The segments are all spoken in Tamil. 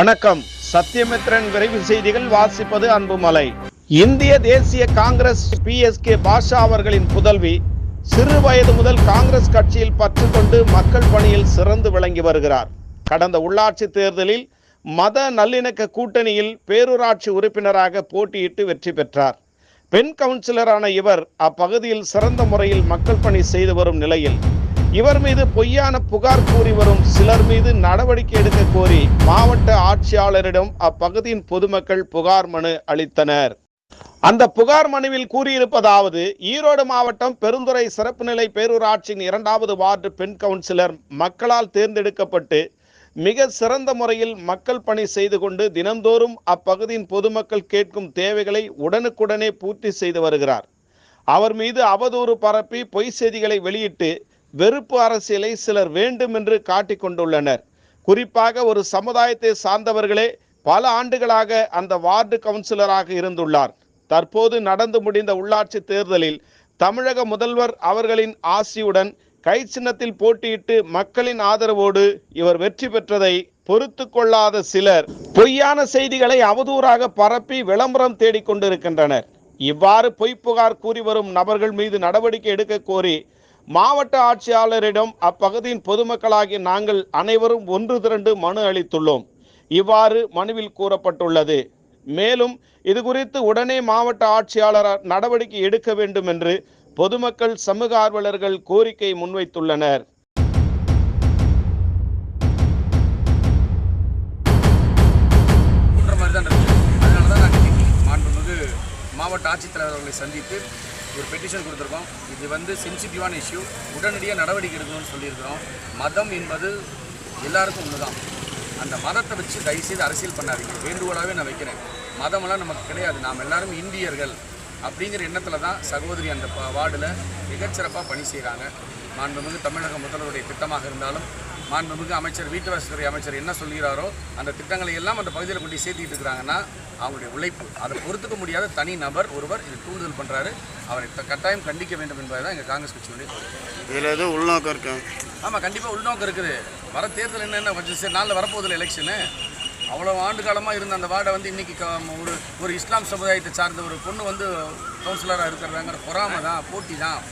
வணக்கம். சத்தியமித்ரன் விரைவு செய்திகள் வாசிப்பது அன்புமலை. இந்திய தேசிய காங்கிரஸ் பிஎஸ்கே பாஷா அவர்களின் புதல்வி சிறு வயது முதல் காங்கிரஸ் கட்சியில் பற்று கொண்டு மக்கள் பணியில் சிறந்து விளங்கி வருகிறார். கடந்த உள்ளாட்சி தேர்தலில் மத நல்லிணக்க கூட்டணியில் பேரூராட்சி உறுப்பினராக போட்டியிட்டு வெற்றி பெற்றார். பெண் கவுன்சிலரான இவர் அப்பகுதியில் சிறந்த முறையில் மக்கள் பணி செய்து வரும் நிலையில் இவர் மீது பொய்யான புகார் கூறி வரும் சிலர் மீது நடவடிக்கை எடுக்க கோரி மாவட்ட ஆட்சியாளரிடம் அப்பகுதியின் பொதுமக்கள் புகார் மனு அளித்தனர். அந்த புகார் மனுவில் கூறியிருப்பதாவது ஈரோடு மாவட்டம் பெருந்துறை சிறப்பு நிலை பேரூராட்சியின் இரண்டாவது வார்டு பெண் கவுன்சிலர் மக்களால் தேர்ந்தெடுக்கப்பட்டு மிக சிறந்த முறையில் மக்கள் பணி செய்து கொண்டு தினந்தோறும் அப்பகுதியின் பொதுமக்கள் கேட்கும் தேவைகளை உடனுக்குடனே பூர்த்தி செய்து வருகிறார். அவர் மீது அவதூறு பரப்பி பொய் செய்திகளை வெளியிட்டு வெறுப்பு அரசியலை சிலர் வேண்டும் என்று காட்டிக்கொண்டுள்ளனர் குறிப்பாக ஒரு சமுதாயத்தை சார்ந்தவர்களே பல ஆண்டுகளாக அந்த வார்டு கவுன்சிலராக இருந்துள்ளார். தற்போது நடந்து முடிந்த உள்ளாட்சி தேர்தலில் தமிழக முதல்வர் அவர்களின் ஆசியுடன் கை சின்னத்தில் போட்டியிட்டு மக்களின் ஆதரவோடு இவர் வெற்றி பெற்றதை பொறுத்து கொள்ளாத சிலர் பொய்யான செய்திகளை அவதூறாக பரப்பி விளம்பரம் தேடிக்கொண்டிருக்கின்றனர் இவ்வாறு பொய் புகார் கூறி வரும் நபர்கள் மீது நடவடிக்கை எடுக்க கோரி மாவட்ட ஆட்சியாளரிடம் அப்பகுதியின் பொதுமக்களாகிய நாங்கள் அனைவரும் ஒன்று திரண்டு மனு அளித்துள்ளோம். இவ்வாறு மனுவில் கூறப்பட்டுள்ளது. மேலும் இது குறித்து உடனே மாவட்ட ஆட்சியாளர் நடவடிக்கை எடுக்க வேண்டும் என்று பொதுமக்கள் சமூக ஆர்வலர்கள் கோரிக்கை முன்வைத்துள்ளனர். ஆட்சித்தலைவர் அவர்களை சந்தித்து ஒரு பெட்டிஷன் கொடுத்துருக்கோம். இது வந்து சென்சிட்டிவான இஷ்யூ உடனடியாக நடவடிக்கை எடுக்கணும்னு சொல்லியிருக்கிறோம். மதம் என்பது எல்லாருக்கும் ஒன்று தான் அந்த மதத்தை வச்சு தயவுசெய்து அரசியல் பண்ணாதீங்க. வேண்டுகோளாகவே நான் வைக்கிறேன். மதமெல்லாம் நமக்கு கிடையாது. நாம் எல்லாரும் இந்தியர்கள் அப்படிங்கிற எண்ணத்தில் தான் சகோதரி அந்த ப- வார்டில் மிகச்சிறப்பாக பணி செய்கிறாங்க மாண்புமிகு தமிழக முதல்வருடைய திட்டமாக இருந்தாலும் மாண்புமிகு அமைச்சர் வீட்டு வசதித்துறை அமைச்சர் என்ன சொல்கிறாரோ அந்த திட்டங்களை எல்லாம் அந்த பகுதியில் கொண்டு சேர்த்திட்டு இருக்கிறாங்கன்னா அவங்களுடைய உழைப்பு அதை பொறுத்துக்க முடியாத தனி நபர் ஒருவர் இது தூண்டுதல் பண்ணுறாரு அவரை கட்டாயம் கண்டிக்க வேண்டும் என்பதை தான் எங்கள் காங்கிரஸ் கட்சியுடைய இதில் எதுவும் உள்நோக்கம் இருக்கா. ஆமாம் கண்டிப்பாக உள்நோக்கம் இருக்குது. வர தேர்தல் என்னென்ன கொஞ்சம் சரி நாளில் வரப்போதில்லை எலெக்ஷனு அவ்வளோ ஆண்டு காலமாக இருந்த அந்த வார்டை வந்து இன்றைக்கி ஒரு ஒரு இஸ்லாம் சமுதாயத்தை சார்ந்த ஒரு பொண்ணு வந்து கவுன்சிலராக இருக்கிறதாங்கிற பொறாமை தான் போட்டி தான்.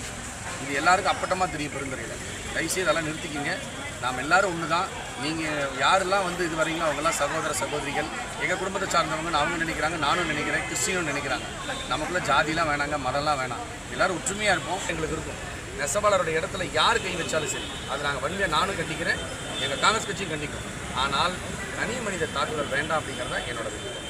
இது எல்லாருக்கும் அப்பட்டமாக தெரியும் பெருந்துறையில் தயவுசெய்து அதெல்லாம் நிறுத்திக்கிங்க. நாம் எல்லாரும் ஒன்று தான் நீங்கள் யாரெல்லாம் வந்து இது வரீங்களோ அவங்கெல்லாம் சகோதர சகோதரிகள் எங்கள் குடும்பத்தை சார்ந்தவங்க அவங்க நினைக்கிறாங்க நானும் நினைக்கிறேன் கிறிஸ்டினும் நினைக்கிறாங்க. நமக்குள்ளே ஜாதிலாம் வேணாங்க மதம்லாம் வேணாம். எல்லோரும் ஒற்றுமையாக இருப்போம் எங்களுக்கு இருக்கும். நெசவாளரோட இடத்துல யார் கை வச்சாலும் சரி அது நாங்கள் வன்மையாக நானும் கண்டிக்கிறேன் எங்கள் காங்கிரஸ் கட்சியும் கண்டிக்கும். ஆனால் தனி மனித தாக்குதல் வேண்டாம் அப்படிங்கிறத என்னோட விருப்பம்.